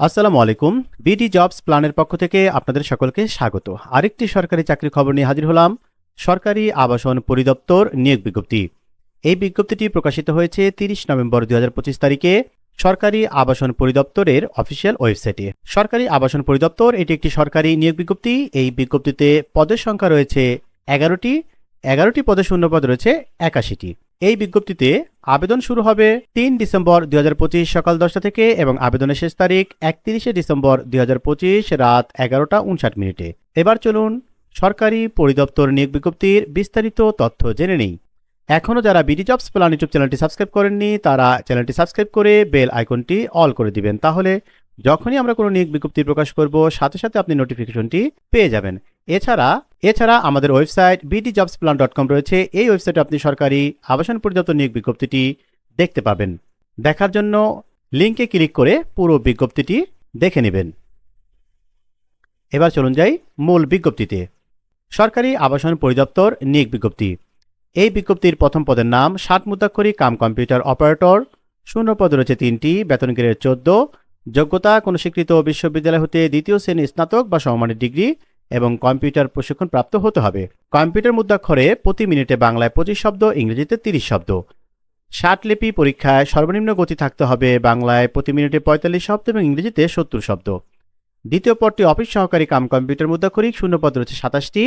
আসসালামু আলাইকুম। BD jobs প্ল্যানের পক্ষ থেকে আপনাদের সকলকে স্বাগত। আরেকটি সরকারি চাকরি খবর নিয়ে হাজির হলাম সরকারি আবাসন পরিদপ্তর নিয়োগ বিজ্ঞপ্তি। এই বিজ্ঞপ্তিটি প্রকাশিত হয়েছে তিরিশ নভেম্বর দুই হাজার পঁচিশ তারিখে সরকারি আবাসন পরিদপ্তরের অফিসিয়াল ওয়েবসাইটে। সরকারি আবাসন পরিদপ্তর, এটি একটি সরকারি নিয়োগ বিজ্ঞপ্তি। এই বিজ্ঞপ্তিতে পদের সংখ্যা রয়েছে এগারোটি। এগারোটি পদে শূন্যপদ রয়েছে একাশিটি। এই বিজ্ঞপ্তিতে আবেদন শুরু হবে তিন ডিসেম্বর দুই সকাল দশটা থেকে এবং আবেদনের শেষ তারিখ একত্রিশে ডিসেম্বর দুই রাত এগারোটা উনষাট মিনিটে। এবার চলুন সরকারি পরিদপ্তর নিয়োগ বিজ্ঞপ্তির বিস্তারিত তথ্য জেনে নেই। এখনও যারা বিডি জবস প্ল্যান ইউটিউব চ্যানেলটি সাবস্ক্রাইব করেননি, তারা চ্যানেলটি সাবস্ক্রাইব করে বেল আইকনটি অল করে দিবেন। তাহলে যখনই আমরা কোনো নিয়োগ বিজ্ঞপ্তি প্রকাশ করব, সাথে সাথে আপনি নোটিফিকেশনটি পেয়ে যাবেন। এছাড়া এছাড়া আমাদের website BD jobs plan dot com রয়েছে। এই ওয়েবসাইটে আপনি সরকারি আবাসন পরিদপ্তর নিয়োগ বিজ্ঞপ্তিটি দেখতে পাবেন। দেখার জন্য লিঙ্কে ক্লিক করে পুরো বিজ্ঞপ্তিটি দেখে নেবেন। এবার চলুন যাই মূল বিজ্ঞপ্তিতে। সরকারি আবাসন পরিদপ্তর নিয়োগ বিজ্ঞপ্তি। এই বিজ্ঞপ্তির প্রথম পদের নাম ষাট মুদ্রাক্ষরী কাম কম্পিউটার অপারেটর। শূন্য পদ রয়েছে তিনটি, বেতন গ্রেড চোদ্দ যোগ্যতা কোনো স্বীকৃত বিশ্ববিদ্যালয় হতে দ্বিতীয় শ্রেণি স্নাতক বা সমমানের ডিগ্রি এবং কম্পিউটার প্রশিক্ষণ প্রাপ্ত হতে হবে। কম্পিউটার মুদ্রাক্ষরে প্রতি মিনিটে বাংলায় পঁচিশ শব্দ, ইংরেজিতে তিরিশ শব্দ। ষাট লিপি পরীক্ষায় সর্বনিম্ন গতি থাকতে হবে বাংলায় প্রতি মিনিটে পঁয়তাল্লিশ শব্দ এবং ইংরেজিতে সত্তর শব্দ। দ্বিতীয় পদটি অফিস সহকারী কাম কম্পিউটার মুদ্রাক্ষরিক শূন্য পদ রয়েছে সাতাশটি।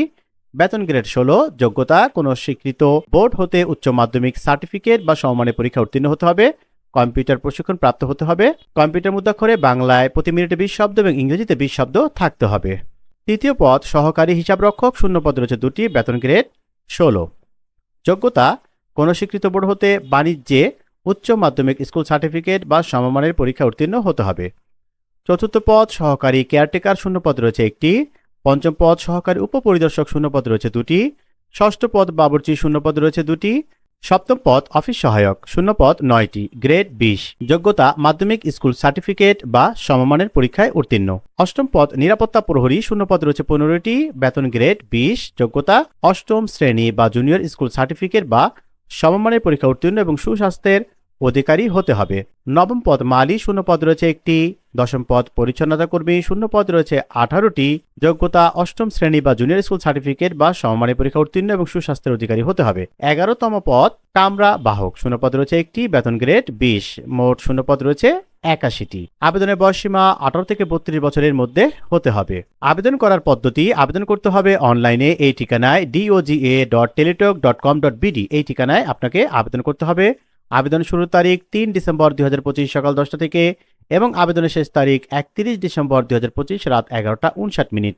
বেতন গ্রেড ষোলো, যোগ্যতা কোনো স্বীকৃত বোর্ড হতে উচ্চ মাধ্যমিক সার্টিফিকেট বা সমমানের পরীক্ষা উত্তীর্ণ হতে হবে। কম্পিউটার প্রশিক্ষণ প্রাপ্ত হতে হবে। কম্পিউটার মুদ্রাক্ষরে বাংলায় প্রতি মিনিটে বিশ শব্দ এবং ইংরেজিতে বিশ শব্দ থাকতে হবে। তৃতীয় পদ, সহকারী হিসাবরক্ষক শূন্য পদ রয়েছে দুটি, বেতন গ্রেড ষোলো। যোগ্যতা, কোনো স্বীকৃত বোর্ড হতে বাণিজ্যে উচ্চ মাধ্যমিক স্কুল সার্টিফিকেট বা সমমানের পরীক্ষা উত্তীর্ণ হতে হবে। চতুর্থ পদ, সহকারী কেয়ারটেকার, শূন্য পদ রয়েছে একটি। পঞ্চম পদ, সহকারী উপপরিদর্শক, শূন্য পদ রয়েছে দুটি। ষষ্ঠ পদ, বাবুর্চি, শূন্য পদ রয়েছে দুটি। সপ্তম পদ, অফিস সহায়ক। শূন্য পদ, নয়টি। গ্রেড বিশ। যোগ্যতা, মাধ্যমিক স্কুল সার্টিফিকেট বা সমমানের পরীক্ষায় উত্তীর্ণ। অষ্টম পদ, নিরাপত্তা প্রহরী। শূন্য পদ রয়েছে পনেরোটি। বেতন গ্রেড বিশ। যোগ্যতা, অষ্টম শ্রেণি বা জুনিয়র স্কুল সার্টিফিকেট বা সমমানের পরীক্ষা উত্তীর্ণ এবং সুস্বাস্থ্যের অধিকারী হতে হবে। নবম পদ মালি শূন্য পদ রয়েছে একটি। দশম পদ পরিচ্ছন্নতা কর্মী শূন্য পদ রয়েছে আঠারোটি। যোগ্যতা অষ্টম শ্রেণি বা জুনিয়র স্কুল সার্টিফিকেট বা সমমানের পরীক্ষা উত্তীর্ণ এবং সুস্বাস্থ্যের অধিকারী হতে হবে। এগারোতম পদ কামরা বাহক শূন্য পদ রয়েছে একটি, বেতন গ্রেড বিশ। মোট শূন্য পদ রয়েছে একাশিটি। আবেদনের বয়সসীমা আঠারো থেকে বত্রিশ বছরের মধ্যে হতে হবে। আবেদন করার পদ্ধতি, আবেদন করতে হবে অনলাইনে। এই ঠিকানায় DOGA dot Teletalk dot com dot BD এই ঠিকানায় আপনাকে আবেদন করতে হবে। আবেদন শুরুর তারিখ তিন ডিসেম্বর দুই হাজার পঁচিশ সকাল দশটা থেকে এবং আবেদনের শেষ তারিখ একত্রিশ ডিসেম্বর দুই হাজার পঁচিশ রাত এগারোটা উনষাট মিনিট।